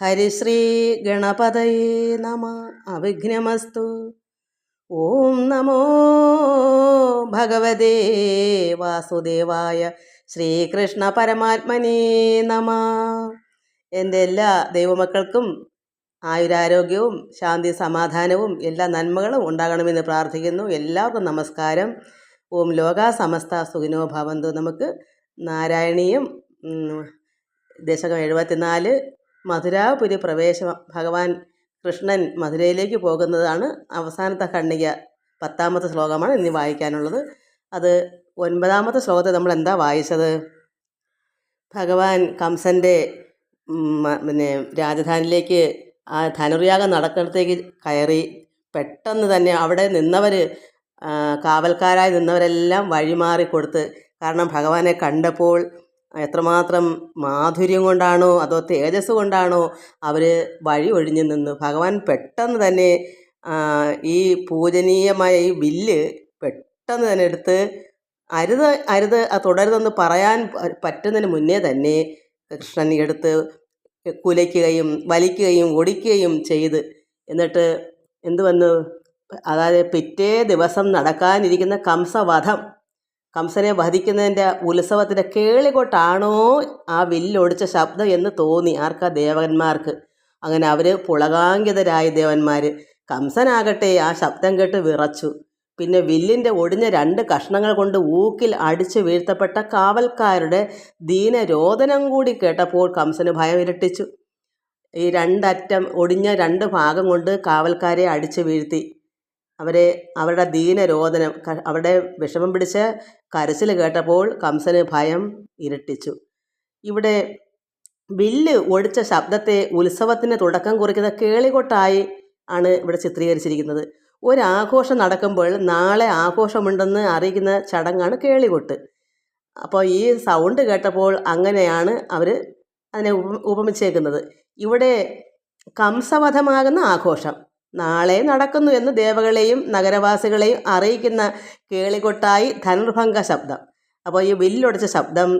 ഹരിശ്രീ ഗണപതയേ നമ. അവിഘ്നമസ്തു. ഓം നമോ ഭഗവതേ വാസുദേവായ ശ്രീകൃഷ്ണ പരമാത്മനേ നമ. എന്റെ എല്ലാ ദൈവമക്കൾക്കും ആയുരാരോഗ്യവും ശാന്തി സമാധാനവും എല്ലാ നന്മകളും ഉണ്ടാകണമെന്ന് പ്രാർത്ഥിക്കുന്നു. എല്ലാവർക്കും നമസ്കാരം. ഓം ലോകാ സമസ്ത സുഖിനോ ഭവന്തു. നമുക്ക് നാരായണീയം ദശകം എഴുപത്തിനാല് മധുരാപുരി പ്രവേശം ഭഗവാൻ കൃഷ്ണൻ മധുരയിലേക്ക് പോകുന്നതാണ് അവസാനത്തെ ഖണ്ഡിക. പത്താമത്തെ ശ്ലോകമാണ് ഇനി വായിക്കാനുള്ളത്. അത് ഒൻപതാമത്തെ ശ്ലോകത്തെ നമ്മൾ എന്താ വായിച്ചത്? ഭഗവാൻ കംസന്റെ പിന്നെ രാജധാനിയിലേക്ക് ആ ധനുർയാഗം നടക്കുന്നിടത്തേക്ക് കയറി പെട്ടെന്ന് തന്നെ അവിടെ നിന്നവർ കാവൽക്കാരായി നിന്നവരെല്ലാം വഴിമാറി കൊടുത്ത് കാരണം ഭഗവാനെ കണ്ടപ്പോൾ എത്രമാത്രം മാധുര്യം കൊണ്ടാണോ അതോ തേജസ് കൊണ്ടാണോ അവർ വഴി ഒഴിഞ്ഞു നിന്ന് ഭഗവാൻ പെട്ടെന്ന് തന്നെ ഈ പൂജനീയമായ ഈ ബില്ല് പെട്ടെന്ന് തന്നെ എടുത്ത് അരുത് അരുത് തുടരുതെന്ന് പറയാൻ പറ്റുന്നതിന് മുന്നേ തന്നെ കൃഷ്ണൻ എടുത്ത് കുലയ്ക്കുകയും വലിക്കുകയും ഒടിക്കുകയും ചെയ്ത് എന്നിട്ട് എന്ത് വന്നു അതായത് പിറ്റേ ദിവസം നടക്കാനിരിക്കുന്ന കംസവധം കംസനെ വധിക്കുന്നതിന്റെ ഉത്സവത്തിന്റെ കേളികൊട്ടാണോ ആ വില്ലൊടിച്ച ശബ്ദം എന്ന് തോന്നി ആർക്കാ ദേവന്മാർക്ക്? അങ്ങനെ അവർ പുളകാങ്കിതരായ ദേവന്മാർ കംസനാകട്ടെ ആ ശബ്ദം കേട്ട് വിറച്ചു. പിന്നെ വില്ലിന്റെ ഒടിഞ്ഞ രണ്ട് കഷ്ണങ്ങൾ കൊണ്ട് ഊക്കിൽ അടിച്ചു വീഴ്ത്തപ്പെട്ട കാവൽക്കാരുടെ ദീനരോദനം കൂടി കേട്ടപ്പോൾ കംസന് ഭയം ഇരട്ടിച്ചു. ഈ രണ്ടറ്റം ഒടിഞ്ഞ രണ്ട് ഭാഗം കൊണ്ട് കാവൽക്കാരെ അടിച്ചു വീഴ്ത്തി. അവരെ അവരുടെ ദീനരോദനം അവരുടെ വിഷമം പിടിച്ച കരച്ചിൽ കേട്ടപ്പോൾ കംസന് ഭയം ഇരട്ടിച്ചു. ഇവിടെ വില്ല് ഒടിച്ച ശബ്ദത്തെ ഉത്സവത്തിന് തുടക്കം കുറിക്കുന്ന കേളികൊട്ടായി ആണ് ഇവിടെ ചിത്രീകരിച്ചിരിക്കുന്നത്. ഒരാഘോഷം നടക്കുമ്പോൾ നാളെ ആഘോഷമുണ്ടെന്ന് അറിയിക്കുന്ന ചടങ്ങാണ് കേളികൊട്ട്. അപ്പോൾ ഈ സൗണ്ട് കേട്ടപ്പോൾ അങ്ങനെയാണ് അവർ അതിനെ ഉപ ഉപമിച്ചേക്കുന്നത്. ഇവിടെ കംസവധമാകുന്ന ആഘോഷം. നാളെ നടക്കുന്നു എന്ന് ദേവകളെയും നഗരവാസികളെയും അറിയിക്കുന്ന കേളികൊട്ടായി ധനുർഭംഗ ശബ്ദം. അപ്പോൾ ഈ വില്ലൊടിച്ച ശബ്ദം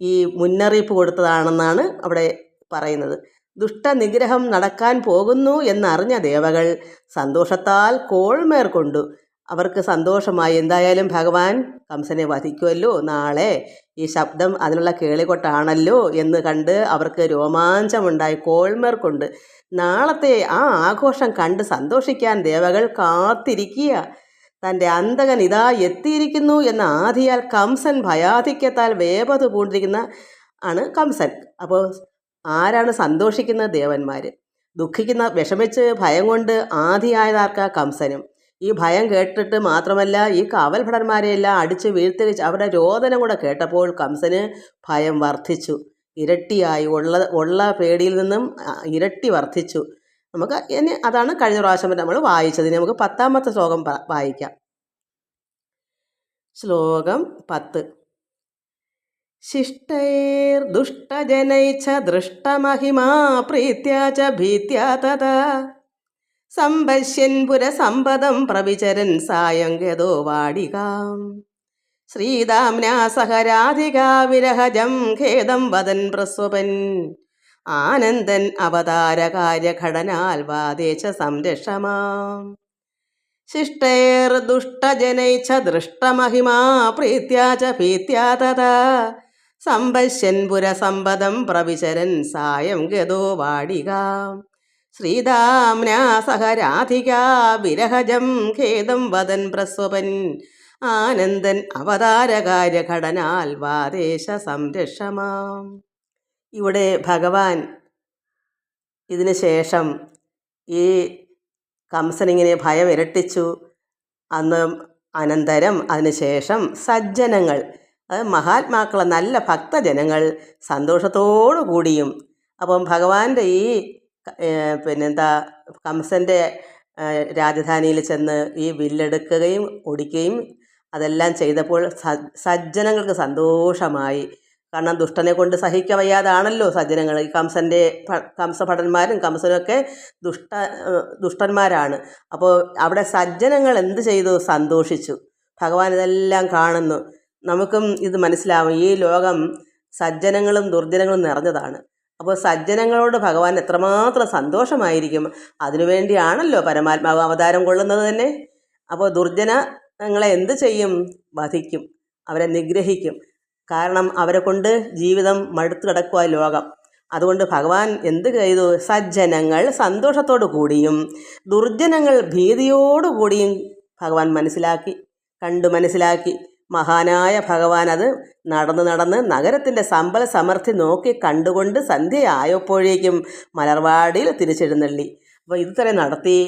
ഈ മുന്നറിയിപ്പ് കൊടുത്തതാണെന്നാണ് അവിടെ പറയുന്നത്. ദുഷ്ടനിഗ്രഹം നടക്കാൻ പോകുന്നു എന്നറിഞ്ഞ ദേവകൾ സന്തോഷത്താൽ കോൾമേർ കൊണ്ടു അവർക്ക് സന്തോഷമായി. എന്തായാലും ഭഗവാൻ കംസനെ വധിക്കുമല്ലോ നാളെ ഈ ശബ്ദം അതിനുള്ള കേളികൊട്ടാണല്ലോ എന്ന് കണ്ട് അവർക്ക് രോമാഞ്ചമുണ്ടായി. കോൾമേർക്കുണ്ട്. കൊണ്ട് നാളത്തെ ആ ആഘോഷം കണ്ട് സന്തോഷിക്കാൻ ദേവകൾ കാത്തിരിക്കുക. തന്റെ അന്തകൻ ഇതാ എത്തിയിരിക്കുന്നു എന്ന ആധിയാൽ കംസൻ ഭയാധിക്യത്താൽ വേപത് പൂണ്ടിരിക്കുന്ന ആണ് കംസൻ. അപ്പോൾ ആരാണ് സന്തോഷിക്കുന്ന ദേവന്മാർ ദുഃഖിക്കുന്ന വിഷമിച്ച് ഭയം കൊണ്ട് ആദിയായതാർക്ക കംസനും? ഈ ഭയം കേട്ടിട്ട് മാത്രമല്ല ഈ കാവൽ ഭടന്മാരെയെല്ലാം അടിച്ച് വീഴ്ത്തി അവരുടെ രോദനം കൂടെ കേട്ടപ്പോൾ കംസന് ഭയം വർദ്ധിച്ചു. ഇരട്ടിയായി. ഉള്ള ഉള്ള പേടിയിൽ നിന്നും ഇരട്ടി വർദ്ധിച്ചു. നമുക്ക് ഇനി അതാണ് കഴിഞ്ഞ പ്രാവശ്യം നമ്മൾ വായിച്ചത്. ഇനി നമുക്ക് പത്താമത്തെ ശ്ലോകം വായിക്കാം. ശ്ലോകം പത്ത്. ച ദൃഷ്ടമഹിമാ പ്രീത്യാ ച ഭീത്യാ തഥാ. സംപശ്യൻ പുരസമ്പദം പ്രവിചരൻ സായം ഗതോ വാടികാം. ശ്രീദാംനാ സഹരാധികാ വിരഹജം ഖേദം വദൻ പ്രസ്വപൻ. ആനന്ദൻ അവതാരകാര്യഘടനാൽ വാദേശ സംരക്ഷമാം. ശിഷ്ടൈർദുഷ്ടജനൈച്ച ദൃഷ്ടമഹിമാ പ്രീത്യാ ച ഭീത്യാ തഥാ. സംപശ്യൻ പുരസമ്പദം പ്രവിചരൻ സായം ഗതോ വാടികാം. ശ്രീദാംനാ സഹരാധികാ വിരഹജം ഖേദം വദൻ പ്രസ്വപൻ. ആനന്ദൻ അവതാരകാര്യഘടനാൽ വാദേശ സംരക്ഷമാം. ഇവിടെ ഭഗവാൻ ഇതിന് ശേഷം ഈ കംസനിങ്ങനെ ഭയം ഇരട്ടിച്ചു. അന്ന് അനന്തരം അതിനുശേഷം സജ്ജനങ്ങൾ അത് മഹാത്മാക്കളെ നല്ല ഭക്തജനങ്ങൾ സന്തോഷത്തോടു കൂടിയും അപ്പം ഭഗവാന്റെ ഈ പിന്നെന്താ കംസന്റെ രാജധാനിയിൽ ചെന്ന് ഈ വില്ലെടുക്കുകയും ഒടിക്കുകയും അതെല്ലാം ചെയ്തപ്പോൾ സജ്ജനങ്ങൾക്ക് സന്തോഷമായി. കാരണം ദുഷ്ടനെ കൊണ്ട് സഹിക്ക വയ്യാതാണല്ലോ സജ്ജനങ്ങൾ. ഈ കംസന്റെ കംസഭടന്മാരും കംസനൊക്കെ ദുഷ്ട ദുഷ്ടന്മാരാണ്. അപ്പോൾ അവിടെ സജ്ജനങ്ങൾ എന്ത് ചെയ്തു? സന്തോഷിച്ചു. ഭഗവാൻ ഇതെല്ലാം കാണുന്നു. നമുക്കും ഇത് മനസ്സിലാവും. ഈ ലോകം സജ്ജനങ്ങളും ദുർജനങ്ങളും നിറഞ്ഞതാണ്. അപ്പോൾ സജ്ജനങ്ങളോട് ഭഗവാൻ എത്രമാത്രം സന്തോഷമായിരിക്കും. അതിനുവേണ്ടിയാണല്ലോ പരമാത്മാവ് അവതാരം കൊള്ളുന്നത് തന്നെ. അപ്പോൾ ദുർജനങ്ങളെ എന്ത് ചെയ്യും? വധിക്കും. അവരെ നിഗ്രഹിക്കും. കാരണം അവരെ കൊണ്ട് ജീവിതം മടുത്തു കിടക്കുക ലോകം. അതുകൊണ്ട് ഭഗവാൻ എന്ത് ചെയ്തു? സജ്ജനങ്ങൾ സന്തോഷത്തോടു കൂടിയും ദുർജനങ്ങൾ ഭീതിയോടു കൂടിയും ഭഗവാൻ മനസ്സിലാക്കി കണ്ടു മനസ്സിലാക്കി. മഹാനായ ഭഗവാൻ അത് നടന്ന് നടന്ന് നഗരത്തിന്റെ സമ്പൽ സമൃദ്ധി നോക്കി കണ്ടുകൊണ്ട് സന്ധ്യയായപ്പോഴേക്കും മലർവാടിയിൽ തിരിച്ചെഴുന്നള്ളി. അപ്പോൾ ഇതുവരെ നടത്തി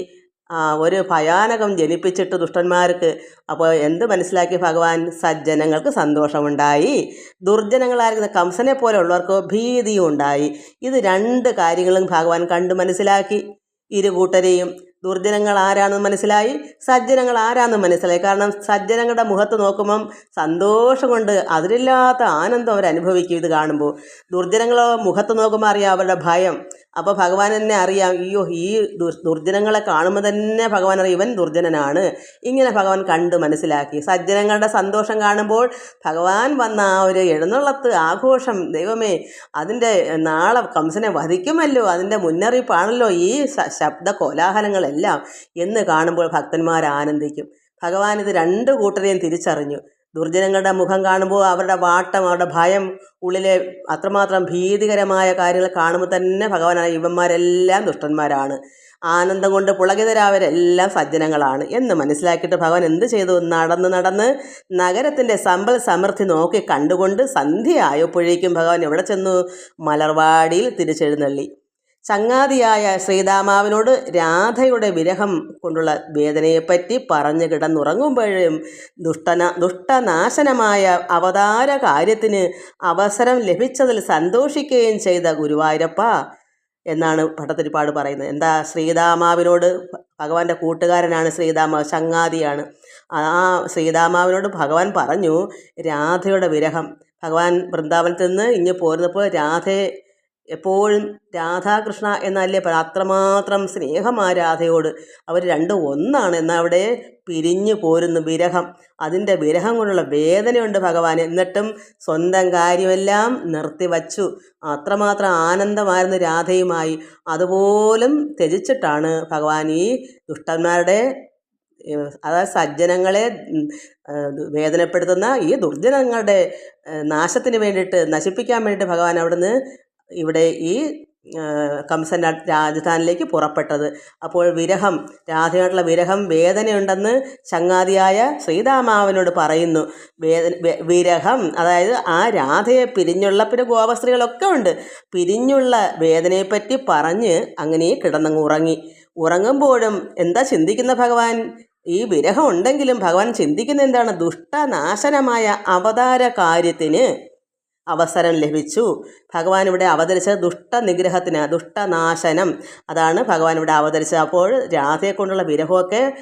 ഒരു ഭയാനകം ജനിപ്പിച്ചിട്ട് ദുഷ്ടന്മാർക്ക് അപ്പോൾ എന്ത് മനസ്സിലാക്കി ഭഗവാൻ? സജ്ജനങ്ങൾക്ക് സന്തോഷമുണ്ടായി. ദുർജനങ്ങളായിരിക്കുന്ന കംസനെ പോലെയുള്ളവർക്ക് ഭീതിയും ഉണ്ടായി ഇത് രണ്ട് കാര്യങ്ങളും ഭഗവാൻ കണ്ടു മനസ്സിലാക്കി. ഇരു കൂട്ടരെയും ദുർജനങ്ങൾ ആരാണെന്ന് മനസ്സിലായി? സജ്ജനങ്ങൾ ആരാണെന്ന് മനസ്സിലായി? കാരണം സജ്ജനങ്ങളുടെ മുഖത്ത് നോക്കുമ്പം സന്തോഷം കൊണ്ട് അതിലില്ലാത്ത ആനന്ദം അവർ അനുഭവിക്കും ഇത് കാണുമ്പോൾ. ദുർജനങ്ങളെ മുഖത്ത് നോക്കുമ്പോൾ അറിയാം അവരുടെ ഭയം. അപ്പോൾ ഭഗവാൻ തന്നെ അറിയാം അയ്യോ ഈ ദുർ ദുർജനങ്ങളെ കാണുമ്പോൾ തന്നെ ഭഗവാൻ അറിയാം ഇവൻ ദുർജനനാണ്. ഇങ്ങനെ ഭഗവാൻ കണ്ട് മനസ്സിലാക്കി. സജ്ജനങ്ങളുടെ സന്തോഷം കാണുമ്പോൾ ഭഗവാൻ വന്ന ആ ഒരു എഴുന്നള്ളത്ത് ആഘോഷം ദൈവമേ അതിന്റെ നാളെ കംസനെ വധിക്കുമല്ലോ അതിന്റെ മുന്നറിയിപ്പാണല്ലോ ഈ ശബ്ദ കോലാഹലങ്ങളെല്ലാം എന്ന് കാണുമ്പോൾ ഭക്തന്മാർ ആനന്ദിക്കും. ഭഗവാൻ ഇത് രണ്ട് കൂട്ടരെയും തിരിച്ചറിഞ്ഞു. ദുർജനങ്ങളുടെ മുഖം കാണുമ്പോൾ അവരുടെ വാട്ടം അവരുടെ ഭയം ഉള്ളിലെ അത്രമാത്രം ഭീതികരമായ കാര്യങ്ങൾ കാണുമ്പോൾ തന്നെ ഭഗവാനായ ഇവന്മാരെല്ലാം ദുഷ്ടന്മാരാണ്. ആനന്ദം കൊണ്ട് പുളകിതരാവരെല്ലാം സജ്ജനങ്ങളാണ് എന്ന് മനസ്സിലാക്കിയിട്ട് ഭഗവാൻ എന്ത് ചെയ്തു? നടന്ന് നടന്ന് നഗരത്തിന്റെ സമ്പൽ സമൃദ്ധി നോക്കി കണ്ടുകൊണ്ട് സന്ധ്യയായപ്പോഴേക്കും ഭഗവാൻ എവിടെ ചെന്നു? മലർവാടിയിൽ തിരിച്ചെഴുന്നള്ളി. ചങ്ങാതിയായ ശ്രീതാമാവിനോട് രാധയുടെ വിരഹം കൊണ്ടുള്ള വേദനയെപ്പറ്റി പറഞ്ഞു കിടന്നുറങ്ങുമ്പോഴും ദുഷ്ടന ദുഷ്ടനാശനമായ അവതാര കാര്യത്തിന് അവസരം ലഭിച്ചതിൽ സന്തോഷിക്കുകയും ചെയ്ത ഗുരുവായൂരപ്പ എന്നാണ് ഭട്ടത്തിരിപ്പാട് പറയുന്നത്. എന്താ ശ്രീദാമാവിനോട് ഭഗവാന്റെ കൂട്ടുകാരനാണ് ശ്രീതാമാവ് ചങ്ങാതിയാണ്. ആ ശ്രീതാമാവിനോട് ഭഗവാൻ പറഞ്ഞു രാധയുടെ വിരഹം. ഭഗവാൻ വൃന്ദാവനത്തിൽ നിന്ന് ഇങ്ങ് പോരുന്നപ്പോൾ രാധയെ എപ്പോഴും രാധാകൃഷ്ണ എന്നല്ലേ പറ. അത്രമാത്രം സ്നേഹമാ രാധയോട് അവർ രണ്ടും ഒന്നാണ് എന്നാൽ അവിടെ പിരിഞ്ഞു പോരുന്നു വിരഹം. അതിന്റെ വിരഹം കൊണ്ടുള്ള വേദനയുണ്ട് ഭഗവാൻ എന്നിട്ടും സ്വന്തം കാര്യമെല്ലാം നിർത്തിവച്ചു അത്രമാത്രം ആനന്ദമായിരുന്നു രാധയുമായി. അതുപോലും ത്യജിച്ചിട്ടാണ് ഭഗവാൻ ഈ ദുഷ്ടന്മാരുടെ അതായത് സജ്ജനങ്ങളെ വേദനപ്പെടുത്തുന്ന ഈ ദുർജനങ്ങളുടെ നാശത്തിന് വേണ്ടിയിട്ട് നശിപ്പിക്കാൻ വേണ്ടിയിട്ട് ഭഗവാൻ അവിടുന്ന് ഇവിടെ ഈ കംസൻ രാജധാനിയിലേക്ക് പുറപ്പെട്ടത്. അപ്പോൾ വിരഹം രാധയായിട്ടുള്ള വിരഹം വേദനയുണ്ടെന്ന് ചങ്ങാതിയായ ശ്രീരാമാവിനോട് പറയുന്നു. വേദന വിരഹം അതായത് ആ രാധയെ പിരിഞ്ഞുള്ള പിന്നെ ഗോപസ്ത്രീകളൊക്കെ ഉണ്ട്. പിരിഞ്ഞുള്ള വേദനയെപ്പറ്റി പറഞ്ഞ് അങ്ങനെ കിടന്നങ്ങ് ഉറങ്ങി. ഉറങ്ങുമ്പോഴും എന്താ ചിന്തിക്കുന്ന ഭഗവാൻ? ഈ വിരഹം ഉണ്ടെങ്കിലും ഭഗവാൻ ചിന്തിക്കുന്ന എന്താണ്? ദുഷ്ടനാശനമായ അവതാര കാര്യത്തിന് അവസരം ലഭിച്ചു. ഭഗവാൻ ഇവിടെ അവതരിച്ചത് ദുഷ്ടനിഗ്രഹത്തിന് ദുഷ്ടനാശനം. അതാണ് ഭഗവാൻ ഇവിടെ അവതരിച്ചത്. അപ്പോൾ രാധയെ കൊണ്ടുള്ള വിരഹമൊക്കെ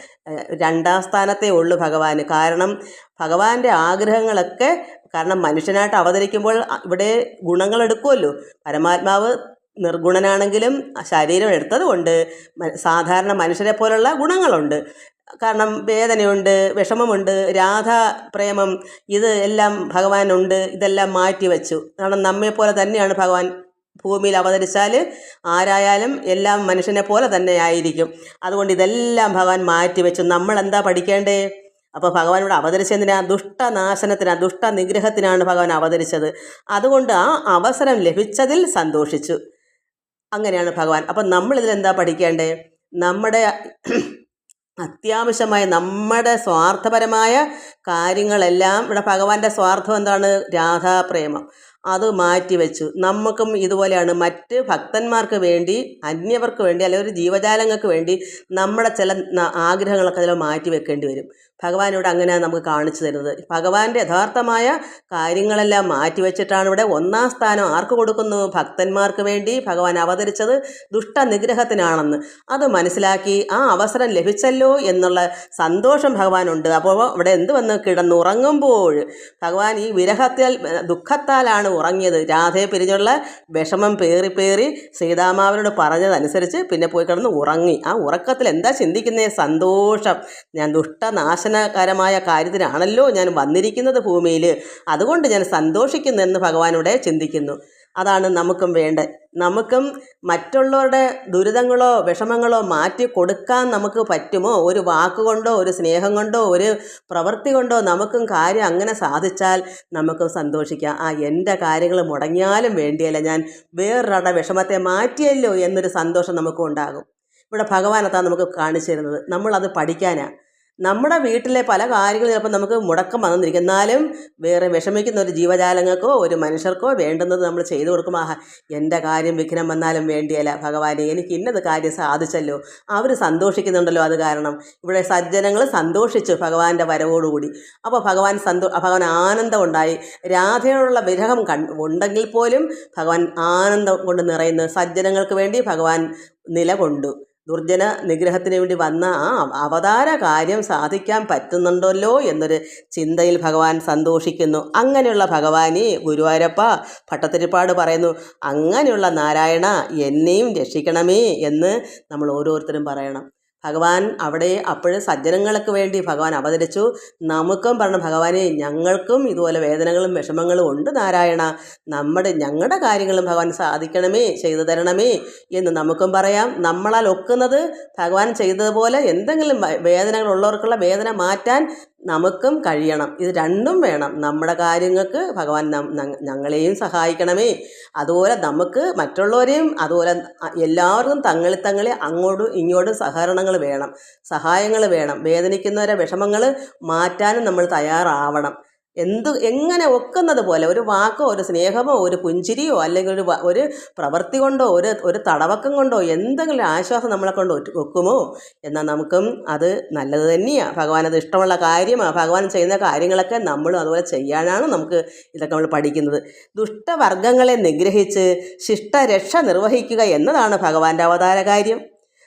രണ്ടാം സ്ഥാനത്തേ ഉള്ളൂ ഭഗവാന്. കാരണം ഭഗവാന്റെ ആഗ്രഹങ്ങളൊക്കെ കാരണം മനുഷ്യനായിട്ട് അവതരിക്കുമ്പോൾ ഇവിടെ ഗുണങ്ങൾ എടുക്കുമല്ലോ പരമാത്മാവ് നിർഗുണനാണെങ്കിലും ശരീരം എടുത്തത് കൊണ്ട് സാധാരണ മനുഷ്യരെ പോലുള്ള ഗുണങ്ങളുണ്ട്. കാരണം വേദനയുണ്ട് വിഷമമുണ്ട് രാധാ പ്രേമം ഇത് എല്ലാം ഭഗവാനുണ്ട് ഇതെല്ലാം മാറ്റി വെച്ചു. കാരണം നമ്മെപ്പോലെ തന്നെയാണ് ഭഗവാൻ ഭൂമിയിൽ അവതരിച്ചാൽ ആരായാലും എല്ലാം മനുഷ്യനെ പോലെ തന്നെ ആയിരിക്കും. അതുകൊണ്ട് ഇതെല്ലാം ഭഗവാൻ മാറ്റി വെച്ചു. നമ്മൾ എന്താ പഠിക്കേണ്ടേ? അപ്പോൾ ഭഗവാൻ ഇവിടെ അവതരിച്ചതിനാ ദുഷ്ടനാശനത്തിനാ ദുഷ്ട നിഗ്രഹത്തിനാണ് ഭഗവാൻ അവതരിച്ചത്. അതുകൊണ്ട് ആ അവസരം ലഭിച്ചതിൽ സന്തോഷിച്ചു. അങ്ങനെയാണ് ഭഗവാൻ. അപ്പം നമ്മളിതിലെന്താ പഠിക്കേണ്ടേ? നമ്മുടെ അത്യാവശ്യമായ നമ്മുടെ സ്വാർത്ഥപരമായ കാര്യങ്ങളെല്ലാം ഇവിടെ ഭഗവാന്റെ സ്വാർത്ഥം എന്താണ്? രാധാപ്രേമം. അത് മാറ്റിവെച്ചു. നമുക്കും ഇതുപോലെയാണ്. മറ്റ് ഭക്തന്മാർക്ക് വേണ്ടി അന്യവർക്ക് വേണ്ടി അല്ലെങ്കിൽ ഒരു ജീവജാലങ്ങൾക്ക് വേണ്ടി നമ്മുടെ ചില ആഗ്രഹങ്ങളൊക്കെ അതിൽ മാറ്റി വെക്കേണ്ടി വരും. ഭഗവാൻ ഇവിടെ അങ്ങനെ നമുക്ക് കാണിച്ചു തരുന്നത്. ഭഗവാന്റെ യഥാർത്ഥമായ കാര്യങ്ങളെല്ലാം മാറ്റിവെച്ചിട്ടാണ് ഇവിടെ ഒന്നാം സ്ഥാനം ആർക്ക് കൊടുക്കുന്നു? ഭക്തന്മാർക്ക് വേണ്ടി ഭഗവാൻ അവതരിച്ചത് ദുഷ്ടനിഗ്രഹത്തിനാണെന്ന്. അത് മനസ്സിലാക്കി ആ അവസരം ലഭിച്ചല്ലോ എന്നുള്ള സന്തോഷം ഭഗവാനുണ്ട്. അപ്പോൾ ഇവിടെ എന്ത് വന്ന് കിടന്നുറങ്ങുമ്പോൾ ഭഗവാൻ ഈ വിരഹത്തിൽ ദുഃഖത്താലാണ് ഉറങ്ങിയത്. രാധയെ പിരിഞ്ഞുള്ള വിഷമം പേറി പേറി സീതാമാവനോട് പറഞ്ഞതനുസരിച്ച് പിന്നെ പോയി കിടന്ന് ഉറങ്ങി. ആ ഉറക്കത്തിൽ എന്താ ചിന്തിക്കുന്നത് സന്തോഷം. ഞാൻ ദുഷ്ടനാശനകരമായ കാര്യത്തിനാണല്ലോ ഞാൻ വന്നിരിക്കുന്നത് ഭൂമിയിൽ. അതുകൊണ്ട് ഞാൻ സന്തോഷിക്കുന്നു എന്ന് ഭഗവാനോടെ ചിന്തിക്കുന്നു. അതാണ് നമുക്കും വേണ്ടത് നമുക്കും മറ്റുള്ളവരുടെ ദുരിതങ്ങളോ വിഷമങ്ങളോ മാറ്റി കൊടുക്കാൻ നമുക്ക് പറ്റുമോ? ഒരു വാക്കുകൊണ്ടോ ഒരു സ്നേഹം കൊണ്ടോ ഒരു പ്രവൃത്തി കൊണ്ടോ നമുക്കും കാര്യം അങ്ങനെ സാധിച്ചാൽ നമുക്കും സന്തോഷിക്കാം. ആ എന്റെ കാര്യങ്ങൾ മുടങ്ങിയാലും വേണ്ടിയല്ല. ഞാൻ വേറൊരാളുടെ വിഷമത്തെ മാറ്റിയല്ലോ എന്നൊരു സന്തോഷം നമുക്കും ഉണ്ടാകും. ഇവിടെ ഭഗവാനത്താണ് നമുക്ക് കാണിച്ചു തരുന്നത്. നമ്മളത് പഠിക്കാനാണ് നമ്മുടെ വീട്ടിലെ പല കാര്യങ്ങളും ചിലപ്പോൾ നമുക്ക് മുടക്കം വന്നിരിക്കും. എന്നാലും വേറെ വിഷമിക്കുന്ന ഒരു ജീവജാലങ്ങൾക്കോ ഒരു മനുഷ്യർക്കോ വേണ്ടുന്നത് നമ്മൾ ചെയ്തു കൊടുക്കും ആഹാ എന്റെ കാര്യം വിഘ്നം വന്നാലും വേണ്ടിയല്ല. ഭഗവാനെ എനിക്ക് ഇന്നത് കാര്യം സാധിച്ചല്ലോ. അവർ സന്തോഷിക്കുന്നുണ്ടല്ലോ അത് കാരണം. ഇവിടെ സജ്ജനങ്ങൾ സന്തോഷിച്ചു ഭഗവാന്റെ വരവോടുകൂടി. അപ്പോൾ ഭഗവാൻ സന്തോ ഭഗവാൻ ആനന്ദം ഉണ്ടായി രാധയോടുള്ള വിരഹം ഉണ്ടെങ്കിൽ പോലും ഭഗവാൻ ആനന്ദം കൊണ്ട് നിറയുന്നു സജ്ജനങ്ങൾക്ക് വേണ്ടി ഭഗവാൻ നിലകൊണ്ടു. ദുർജന നിഗ്രഹത്തിന് വേണ്ടി വന്ന ആ അവതാര കാര്യം സാധിക്കാൻ പറ്റുന്നുണ്ടല്ലോ എന്നൊരു ചിന്തയിൽ ഭഗവാൻ സന്തോഷിക്കുന്നു. അങ്ങനെയുള്ള ഭഗവാനെ ഗുരുവായൂരപ്പ ഭട്ടത്തിരിപ്പാട് പറയുന്നു അങ്ങനെയുള്ള നാരായണ എന്നെയും രക്ഷിക്കണമേ എന്ന് നമ്മൾ ഓരോരുത്തരും പറയണം. ഭഗവാൻ അവിടെ അപ്പോഴും സജ്ജനങ്ങൾക്ക് വേണ്ടി ഭഗവാൻ അവതരിച്ചു. നമുക്കും പറഞ്ഞു ഭഗവാനെ ഞങ്ങൾക്കും ഇതുപോലെ വേദനകളും വിഷമങ്ങളും ഉണ്ട് നാരായണ. നമ്മുടെ ഞങ്ങളുടെ കാര്യങ്ങളും ഭഗവാൻ സാധിക്കണമേ ചെയ്തു തരണമേ എന്ന് നമുക്കും പറയാം. നമ്മളാൽ ഒക്കുന്നത് ഭഗവാൻ ചെയ്തതുപോലെ എന്തെങ്കിലും വേദനകളുള്ളവർക്കുള്ള വേദന മാറ്റാൻ നമുക്കും കഴിയണം. ഇത് രണ്ടും വേണം. നമ്മുടെ കാര്യങ്ങൾക്ക് ഭഗവാൻ ഞങ്ങളെയും സഹായിക്കണമേ. അതുപോലെ നമുക്ക് മറ്റുള്ളവരെയും അതുപോലെ എല്ലാവർക്കും തങ്ങളിൽ തങ്ങളെ അങ്ങോട്ടും ഇങ്ങോട്ടും സഹകരണങ്ങൾ വേണം. സഹായങ്ങൾ വേണം. വേദനിക്കുന്നവരെ വിഷമങ്ങൾ മാറ്റാനും നമ്മൾ തയ്യാറാവണം. എന്ത് എങ്ങനെ ഒക്കുന്നത് പോലെ? ഒരു വാക്കോ ഒരു സ്നേഹമോ ഒരു പുഞ്ചിരിയോ അല്ലെങ്കിൽ ഒരു ഒരു പ്രവൃത്തി കൊണ്ടോ ഒരു ഒരു തടവക്കം കൊണ്ടോ എന്തെങ്കിലും ആശ്വാസം നമ്മളെ കൊണ്ട് ഒക്കുമോ എന്നാൽ നമുക്കും അത് നല്ലത് തന്നെയാണ് ഭഗവാൻ അത് ഇഷ്ടമുള്ള കാര്യമാണ് ഭഗവാൻ ചെയ്യുന്ന കാര്യങ്ങളൊക്കെ നമ്മളും അതുപോലെ ചെയ്യാനാണ് നമുക്ക് ഇതൊക്കെ നമ്മൾ പഠിക്കുന്നത്. ദുഷ്ടവർഗങ്ങളെ നിഗ്രഹിച്ച് ശിഷ്ടരക്ഷ നിർവഹിക്കുക എന്നതാണ് ഭഗവാന്റെ അവതാര കാര്യം.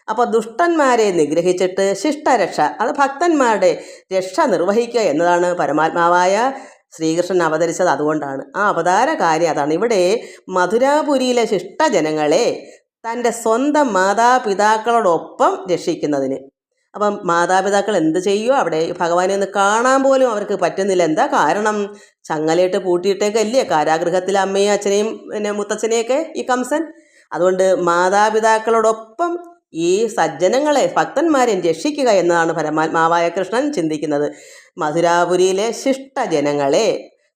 അപ്പോൾ ദുഷ്ടന്മാരെ നിഗ്രഹിച്ചിട്ട് ശിഷ്ടരക്ഷ അത് ഭക്തന്മാരുടെ രക്ഷ നിർവഹിക്കുക എന്നതാണ് പരമാത്മാവായ ശ്രീകൃഷ്ണൻ അവതരിച്ചത് അതുകൊണ്ടാണ്. ആ അവതാര കാര്യം അതാണ്. ഇവിടെ മധുരാപുരിയിലെ ശിഷ്ടജനങ്ങളെ തന്റെ സ്വന്തം മാതാപിതാക്കളോടൊപ്പം രക്ഷിക്കുന്നതിന്. അപ്പം മാതാപിതാക്കൾ എന്ത് ചെയ്യുമോ അവിടെ ഭഗവാനെ ഒന്ന് കാണാൻ പോലും അവർക്ക് പറ്റുന്നില്ല. എന്താ കാരണം? ചങ്ങലയിട്ട് പൂട്ടിയിട്ടേക്കല്ലേ കാരാഗൃഹത്തിലെ അമ്മയും അച്ഛനെയും പിന്നെ മുത്തച്ഛനെയൊക്കെ ഈ കംസൻ? അതുകൊണ്ട് മാതാപിതാക്കളോടൊപ്പം ഈ സജ്ജനങ്ങളെ ഭക്തന്മാരെ രക്ഷിക്കുക എന്നതാണ് പരമാത്മാവായ കൃഷ്ണൻ ചിന്തിക്കുന്നത്. മധുരാപുരിയിലെ ശിഷ്ടജനങ്ങളെ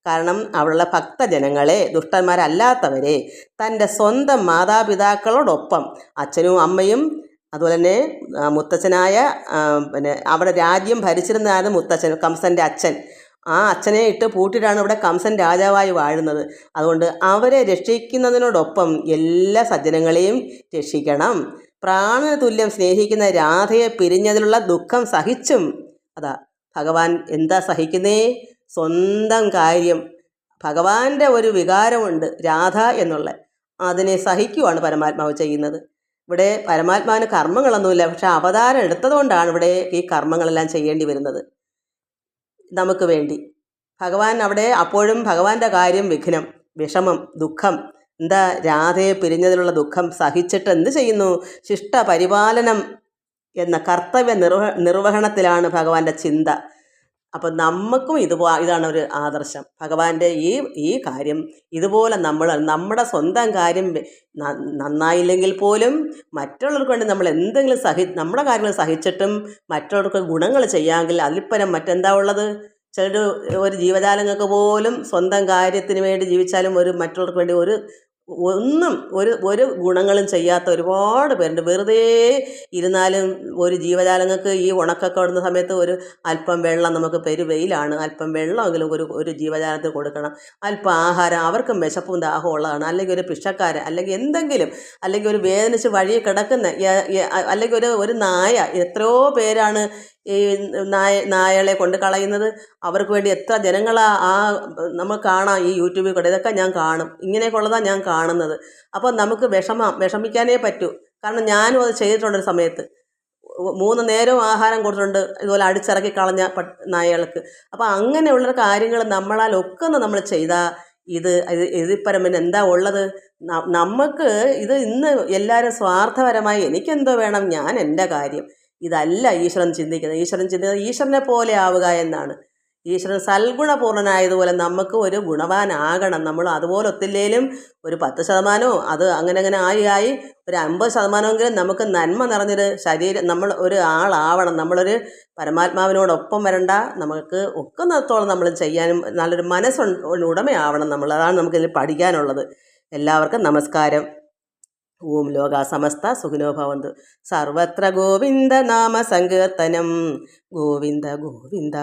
കാരണം അവിടെയുള്ള ഭക്തജനങ്ങളെ ദുഷ്ടന്മാരല്ലാത്തവരെ തന്റെ സ്വന്തം മാതാപിതാക്കളോടൊപ്പം അച്ഛനും അമ്മയും അതുപോലെ തന്നെ മുത്തച്ഛനായ പിന്നെ അവിടെ രാജ്യം ഭരിച്ചിരുന്നതാണ് മുത്തച്ഛൻ കംസന്റെ അച്ഛൻ. ആ അച്ഛനെ ഇട്ട് പൂട്ടിയിട്ടാണ് ഇവിടെ കംസൻ രാജാവായി വാഴുന്നത്. അതുകൊണ്ട് അവരെ രക്ഷിക്കുന്നതിനോടൊപ്പം എല്ലാ സജ്ജനങ്ങളെയും രക്ഷിക്കണം. പ്രാണന തുല്യം സ്നേഹിക്കുന്ന രാധയെ പിരിഞ്ഞതിലുള്ള ദുഃഖം സഹിച്ചും അതാ ഭഗവാൻ എന്താ സഹിക്കുന്നേ? സ്വന്തം കാര്യം. ഭഗവാന്റെ ഒരു വികാരമുണ്ട് രാധ എന്നുള്ള. അതിനെ സഹിക്കുവാണ് പരമാത്മാവ് ചെയ്യുന്നത്. ഇവിടെ പരമാത്മാവിന് കർമ്മങ്ങളൊന്നുമില്ല. പക്ഷെ അവതാരം എടുത്തതുകൊണ്ടാണ് ഇവിടെ ഈ കർമ്മങ്ങളെല്ലാം ചെയ്യേണ്ടി വരുന്നത്. നമുക്ക് വേണ്ടി. ഭഗവാൻ അവിടെ അപ്പോഴും ഭഗവാന്റെ കാര്യം വിഘ്നം വിഷമം ദുഃഖം എന്താ രാധയെ പിരിഞ്ഞതിലുള്ള ദുഃഖം സഹിച്ചിട്ട് എന്ത് ചെയ്യുന്നു? ശിഷ്ട പരിപാലനം എന്ന കർത്തവ്യ നിർവഹ നിർവഹണത്തിലാണ് ഭഗവാന്റെ ചിന്ത. അപ്പം നമുക്കും ഇതുപോ ഇതാണ് ഒരു ആദർശം. ഭഗവാന്റെ ഈ ഈ കാര്യം ഇതുപോലെ നമ്മൾ നമ്മുടെ സ്വന്തം കാര്യം നന്നായില്ലെങ്കിൽ പോലും മറ്റുള്ളവർക്ക് വേണ്ടി നമ്മൾ എന്തെങ്കിലും സഹി നമ്മുടെ കാര്യങ്ങൾ സഹിച്ചിട്ടും മറ്റുള്ളവർക്ക് ഗുണങ്ങൾ ചെയ്യാമെങ്കിൽ അതിൽപ്പരം മറ്റെന്താ ഉള്ളത്? ചിലർ ഒരു ജീവജാലങ്ങൾക്ക് പോലും സ്വന്തം കാര്യത്തിന് വേണ്ടി ജീവിച്ചാലും ഒരു മറ്റുള്ളവർക്ക് വേണ്ടി ഒരു ഒന്നും ഒരു ഒരു ഗുണങ്ങളും ചെയ്യാത്ത ഒരുപാട് പേരുണ്ട്. വെറുതെ ഇരുന്നാലും ഒരു ജീവജാലങ്ങൾക്ക് ഈ ഉണക്കൊക്കെ ഇടുന്ന സമയത്ത് ഒരു അല്പം വെള്ളം നമുക്ക് പെരുവെയിലാണ് അല്പം വെള്ളമെങ്കിലും ഒരു ഒരു ജീവജാലത്തിന് കൊടുക്കണം. അല്പം ആഹാരം അവർക്കും വിശപ്പും ദാഹവും ഉള്ളതാണ്. അല്ലെങ്കിൽ ഒരു പിഷക്കാരൻ അല്ലെങ്കിൽ എന്തെങ്കിലും അല്ലെങ്കിൽ ഒരു വേദനിച്ച് വഴി കിടക്കുന്ന അല്ലെങ്കിൽ ഒരു ഒരു നായ എത്രയോ പേരാണ് ഈ നായ നായകളെ കൊണ്ട് കളയുന്നത്. അവർക്ക് വേണ്ടി എത്ര ജനങ്ങളാ ആ നമ്മൾ കാണാം ഈ യൂട്യൂബിൽ കൂടെ. ഇതൊക്കെ ഞാൻ കാണും. ഇങ്ങനെയൊക്കെ ഉള്ളതാണ് ഞാൻ കാണുന്നത്. അപ്പോൾ നമുക്ക് വിഷമം വിഷമിക്കാനേ പറ്റൂ. കാരണം ഞാനും അത് ചെയ്തിട്ടുണ്ട് ഒരു സമയത്ത്. മൂന്ന് നേരവും ആഹാരം കൊടുത്തിട്ടുണ്ട്. ഇതുപോലെ അടിച്ചിറക്കി കളഞ്ഞ നായകൾക്ക്. അപ്പോൾ അങ്ങനെയുള്ള കാര്യങ്ങൾ നമ്മളാൽ ഒക്കുന്ന നമ്മൾ ചെയ്താൽ ഇത് ഇത് ഇതിപ്പരം പിന്നെ എന്താ ഉള്ളത്? നമുക്ക് ഇത് ഇന്ന് എല്ലാവരും സ്വാർത്ഥപരമായി എനിക്കെന്തോ വേണം ഞാൻ എന്റെ കാര്യം. ഇതല്ല ഈശ്വരൻ ചിന്തിക്കുന്നത്. ഈശ്വരൻ ചിന്തിക്കുന്നത് ഈശ്വരനെ പോലെ ആവുക എന്നാണ്. ഈശ്വരൻ സൽഗുണപൂർണനായതുപോലെ നമുക്ക് ഒരു ഗുണവാനാകണം. നമ്മൾ അതുപോലെ ഒത്തില്ലേലും ഒരു പത്ത് ശതമാനമോ അത് അങ്ങനെ അങ്ങനെ ആയി ആയി ഒരു അമ്പത് ശതമാനമെങ്കിലും നമുക്ക് നന്മ നിറഞ്ഞൊരു ശരീരം നമ്മൾ ഒരു ആളാവണം. നമ്മളൊരു പരമാത്മാവിനോടൊപ്പം വരണ്ട നമുക്ക് ഒക്കുന്നത്തോളം നമ്മൾ ചെയ്യാനും നല്ലൊരു മനസ്സുണ്ട് ഉടമയാവണം നമ്മൾ. അതാണ് നമുക്കിതിൽ പഠിക്കാനുള്ളത്. എല്ലാവർക്കും നമസ്കാരം. ഓം ലോക സമസ്ത സുഖിനോ ഭവന്തു. സർവത്ര ഗോവിന്ദ നാമ സങ്കീർത്തനം. ഗോവിന്ദ ഗോവിന്ദ.